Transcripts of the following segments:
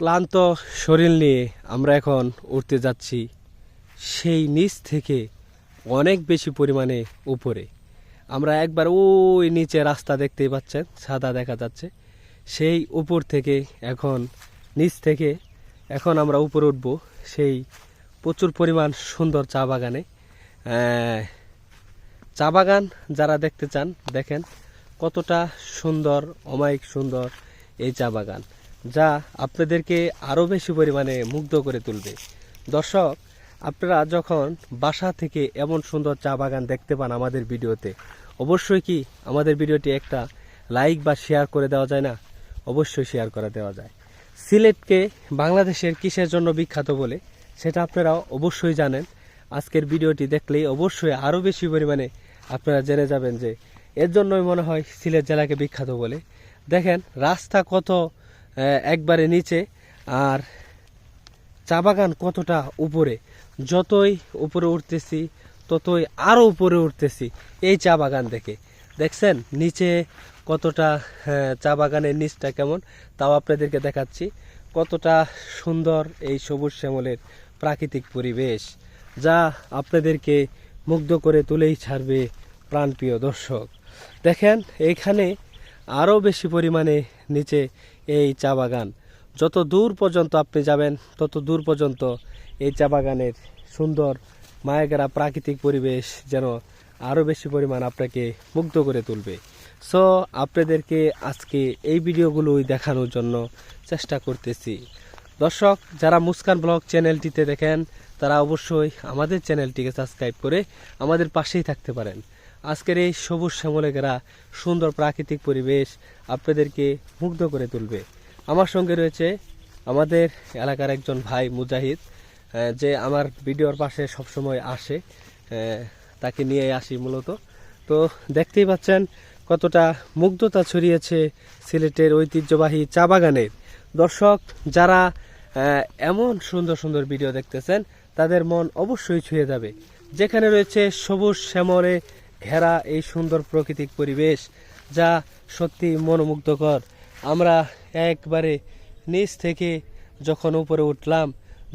ক্লান্ত শরীর নিয়ে আমরা এখন উঠতে যাচ্ছি সেই নিচ থেকে অনেক বেশি পরিমাণে উপরে। আমরা একবার ওই নিচে রাস্তা দেখতেই পাচ্ছেন, সাদা দেখা যাচ্ছে। সেই উপর থেকে এখন, নিচ থেকে এখন আমরা উপরে উঠব সেই প্রচুর পরিমাণ সুন্দর চা বাগানে। চা বাগান যারা দেখতে চান, দেখেন কতটা সুন্দর, অমায়িক সুন্দর এই চা বাগান। যা আপনাদেরকে আরও বেশি পরিমাণে মুগ্ধ করে তুলবে। দর্শক, আপনারা যখন বাসা থেকে এমন সুন্দর চা বাগান দেখতে পান আমাদের ভিডিওতে, অবশ্যই কি আমাদের ভিডিওটি একটা লাইক বা শেয়ার করে দেওয়া যায় না? অবশ্যই শেয়ার করে দেওয়া যায়। সিলেটকে বাংলাদেশের কিসের জন্য বিখ্যাত বলে, সেটা আপনারা অবশ্যই জানেন। আজকের ভিডিওটি দেখলেই অবশ্যই আরও বেশি পরিমাণে আপনারা জেনে যাবেন যে, এর জন্যই মনে হয় সিলেট জেলাকে বিখ্যাত বলে। দেখেন, রাস্তা কত একবারে নিচে। আর চা বাগান কতটা উপরে? যতই উপরে উঠতেছি, ততই আরও উপরে উঠতেছি এই চা বাগান দেখে। দেখছেন নিচে কতটা চা বাগানের নিচটা কেমন? তাও আপনাদেরকে দেখাচ্ছি। কতটা সুন্দর এই সবুজ শ্যামলের প্রাকৃতিক পরিবেশ, যা আপনাদেরকে মুগ্ধ করে তুলেই ছাড়বে প্রাণপ্রিয় দর্শক। দেখেন এইখানে আরও বেশি পরিমাণে নিচে এই চা বাগান। যত দূর পর্যন্ত আপনি যাবেন, তত দূর পর্যন্ত এই চা বাগানের সুন্দর মায়াগেরা প্রাকৃতিক পরিবেশ যেন আরও বেশি পরিমাণ আপনাকে মুগ্ধ করে তুলবে। সো আপনাদেরকে আজকে এই ভিডিওগুলোই দেখানোর জন্য চেষ্টা করতেছি। দর্শক, যারা মুস্কান ব্লগ চ্যানেলটিতে দেখেন, তারা অবশ্যই আমাদের চ্যানেলটিকে সাবস্ক্রাইব করে আমাদের পাশেই থাকতে পারেন। আজকের এই সবুজ শ্যামলে ঘেরা সুন্দর প্রাকৃতিক পরিবেশ আপনাদেরকে মুগ্ধ করে তুলবে। আমার সঙ্গে রয়েছে আমাদের এলাকার একজন ভাই মুজাহিদ যে আমার ভিডিওর পাশে সবসময় আসে তাকে নিয়ে আসি মূলত। তো দেখতেই পাচ্ছেন কতটা মুগ্ধতা ছড়িয়েছে সিলেটের ঐতিহ্যবাহী চা বাগানের। দর্শক, যারা এমন সুন্দর সুন্দর ভিডিও দেখতেছেন, তাদের মন অবশ্যই ছুঁয়ে যাবে। যেখানে রয়েছে সবুজ শ্যামলে ঘেরা এই সুন্দর প্রাকৃতিক পরিবেশ যা সত্যি মনোমুগ্ধকর। আমরা একবারে নিচ থেকে যখন উপরে উঠলাম,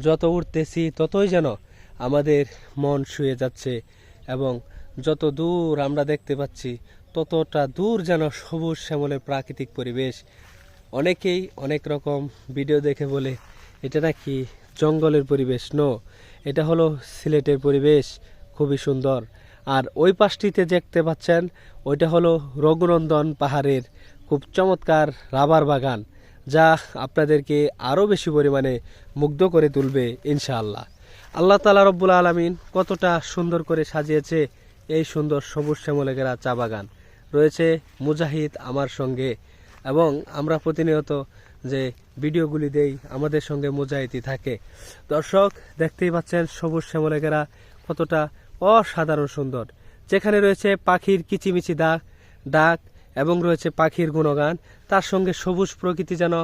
যত উঠতেছি ততই যেন আমাদের মন শুয়ে যাচ্ছে এবং যত দূর আমরা দেখতে পাচ্ছি, ততটা দূর যেন সবুজ শ্যামলের প্রাকৃতিক পরিবেশ। অনেকেই অনেক রকম ভিডিও দেখে বলে, এটা নাকি জঙ্গলের পরিবেশ? নো, এটা হলো সিলেটের পরিবেশ, খুবই সুন্দর। আর ওই পাশটিতে দেখতে পাচ্ছেন, ওইটা হলো রঘুনন্দন পাহাড়ের খুব চমৎকার রাবার বাগান, যা আপনাদেরকে আরও বেশি পরিমাণে মুগ্ধ করে তুলবে, ইনশাআল্লাহ। আল্লাহ তালা রব্বুল আলমিন কতটা সুন্দর করে সাজিয়েছে এই সুন্দর সবুজ শ্যামলেগেরা চা বাগান। রয়েছে মুজাহিদ আমার সঙ্গে এবং আমরা প্রতিনিয়ত যে ভিডিওগুলি দেই, আমাদের সঙ্গে মুজাহিদি থাকে। দর্শক, দেখতেই পাচ্ছেন সবুজ শ্যামলেগেরা কতটা অসাধারণ সুন্দর। যেখানে রয়েছে পাখির কিচিমিচি ডাক ডাক এবং রয়েছে পাখির গুণগান। তার সঙ্গে সবুজ প্রকৃতি যেন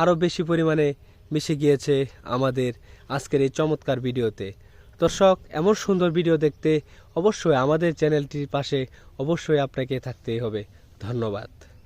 আরও বেশি পরিমাণে মিশে গিয়েছে আমাদের আজকের এই চমৎকার ভিডিওতে। দর্শক, এমন সুন্দর ভিডিও দেখতে অবশ্যই আমাদের চ্যানেলটির পাশে অবশ্যই আপনাকে থাকতেই হবে। ধন্যবাদ।